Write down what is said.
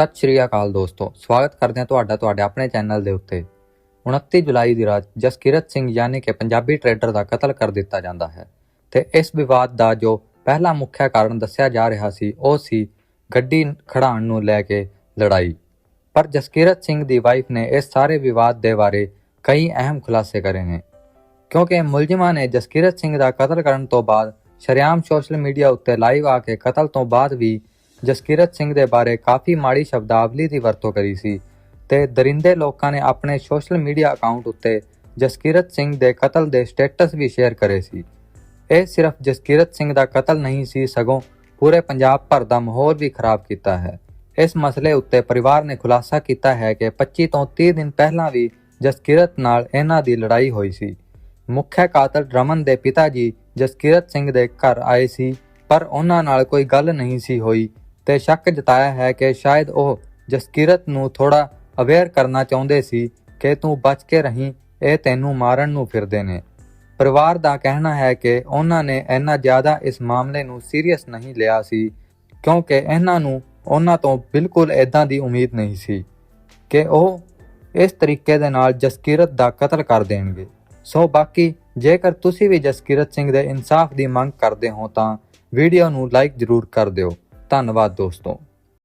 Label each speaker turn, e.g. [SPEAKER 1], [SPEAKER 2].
[SPEAKER 1] ਸਤਿ ਸ਼੍ਰੀ ਅਕਾਲ ਦੋਸਤੋ, ਸਵਾਗਤ ਕਰਦੇ ਹਾਂ ਤੁਹਾਡਾ ਤੁਹਾਡੇ ਆਪਣੇ ਚੈਨਲ ਦੇ ਉੱਤੇ। 29 ਜੁਲਾਈ ਦੀ ਰਾਤ ਜਸਕਿਰਤ ਸਿੰਘ ਯਾਨੀ ਕਿ ਪੰਜਾਬੀ ਟਰੇਡਰ ਦਾ ਕਤਲ ਕਰ ਦਿੱਤਾ ਜਾਂਦਾ ਹੈ ਤੇ ਇਸ ਵਿਵਾਦ ਦਾ ਜੋ ਪਹਿਲਾ ਮੁੱਖ ਕਾਰਨ ਦੱਸਿਆ ਜਾ ਰਿਹਾ ਸੀ, ਉਹ ਸੀ ਗੱਡੀ ਖੜਾਉਣ ਨੂੰ ਲੈ ਕੇ ਲੜਾਈ। ਪਰ ਜਸਕਿਰਤ ਸਿੰਘ ਦੀ ਵਾਈਫ ਨੇ ਇਸ ਸਾਰੇ ਵਿਵਾਦ ਦੇ ਬਾਰੇ ਕਈ ਅਹਿਮ ਖੁਲਾਸੇ ਕਰੇ ਨੇ। ਕਿਉਂਕਿ ਮੁਲਜ਼ਮਾਂ ਨੇ ਜਸਕਿਰਤ ਸਿੰਘ ਦਾ ਕਤਲ ਕਰਨ ਤੋਂ ਬਾਅਦ ਸ਼ਰੇਆਮ ਸੋਸ਼ਲ ਮੀਡੀਆ ਉੱਤੇ ਲਾਈਵ ਆ ਕੇ ਕਤਲ ਤੋਂ ਬਾਅਦ ਵੀ ਜਸਕਿਰਤ ਸਿੰਘ ਦੇ ਬਾਰੇ ਕਾਫੀ ਮਾੜੀ ਸ਼ਬਦਾਵਲੀ ਦੀ ਵਰਤੋਂ ਕਰੀ ਸੀ ਤੇ ਦਰਿੰਦੇ ਲੋਕਾਂ ਨੇ ਆਪਣੇ ਸੋਸ਼ਲ ਮੀਡੀਆ ਅਕਾਊਂਟ ਉੱਤੇ ਜਸਕਿਰਤ ਸਿੰਘ ਦੇ ਕਤਲ ਦੇ ਸਟੇਟਸ ਵੀ ਸ਼ੇਅਰ ਕਰੇ ਸੀ। ਇਹ ਸਿਰਫ ਜਸਕਿਰਤ ਸਿੰਘ ਦਾ ਕਤਲ ਨਹੀਂ ਸੀ, ਸਗੋਂ ਪੂਰੇ ਪੰਜਾਬ ਭਰ ਦਾ ਮਾਹੌਲ ਵੀ ਖਰਾਬ ਕੀਤਾ ਹੈ। ਇਸ ਮਸਲੇ ਉੱਤੇ ਪਰਿਵਾਰ ਨੇ ਖੁਲਾਸਾ ਕੀਤਾ ਹੈ ਕਿ 25 ਤੋਂ 30 ਦਿਨ ਪਹਿਲਾਂ ਵੀ ਜਸਕਿਰਤ ਨਾਲ ਇਹਨਾਂ ਦੀ ਲੜਾਈ ਹੋਈ ਸੀ। ਮੁੱਖ ਕਾਤਲ ਰਮਨ ਦੇ ਪਿਤਾ ਜੀ ਜਸਕਿਰਤ ਸਿੰਘ ਦੇ ਘਰ ਆਏ ਸੀ, ਪਰ ਉਹਨਾਂ ਨਾਲ ਕੋਈ ਗੱਲ ਨਹੀਂ ਸੀ ਹੋਈ। ਤੇ ਸ਼ੱਕ ਜਤਾਇਆ ਹੈ ਕਿ ਸ਼ਾਇਦ ਉਹ ਜਸਕਿਰਤ ਨੂੰ ਥੋੜਾ ਅਵੇਅਰ ਕਰਨਾ ਚਾਹੁੰਦੇ ਸੀ ਕਿ ਤੂੰ ਬਚ ਕੇ ਰਹੀਂ, ਇਹ ਤੈਨੂੰ ਮਾਰਨ ਨੂੰ ਫਿਰਦੇ ਨੇ। ਪਰਿਵਾਰ ਦਾ ਕਹਿਣਾ ਹੈ ਕਿ ਉਹਨਾਂ ਨੇ ਇੰਨਾ ਜ਼ਿਆਦਾ ਇਸ ਮਾਮਲੇ ਨੂੰ ਸੀਰੀਅਸ ਨਹੀਂ ਲਿਆ ਸੀ, ਕਿਉਂਕਿ ਇਹਨਾਂ ਨੂੰ ਉਹਨਾਂ ਤੋਂ ਬਿਲਕੁਲ ਇਦਾਂ ਦੀ ਉਮੀਦ ਨਹੀਂ ਸੀ ਕਿ ਉਹ ਇਸ ਤਰੀਕੇ ਦੇ ਨਾਲ ਜਸਕੀਰਤ ਦਾ ਕਤਲ ਕਰ ਦੇਣਗੇ। ਸੋ ਬਾਕੀ, ਜੇਕਰ ਤੁਸੀਂ ਵੀ ਜਸਕਿਰਤ ਸਿੰਘ ਦੇ ਇਨਸਾਫ ਦੀ ਮੰਗ ਕਰਦੇ ਹੋ ਤਾਂ ਵੀਡੀਓ ਨੂੰ ਲਾਈਕ ਜ਼ਰੂਰ ਕਰ ਦਿਓ। ਧੰਨਵਾਦ ਦੋਸਤੋ।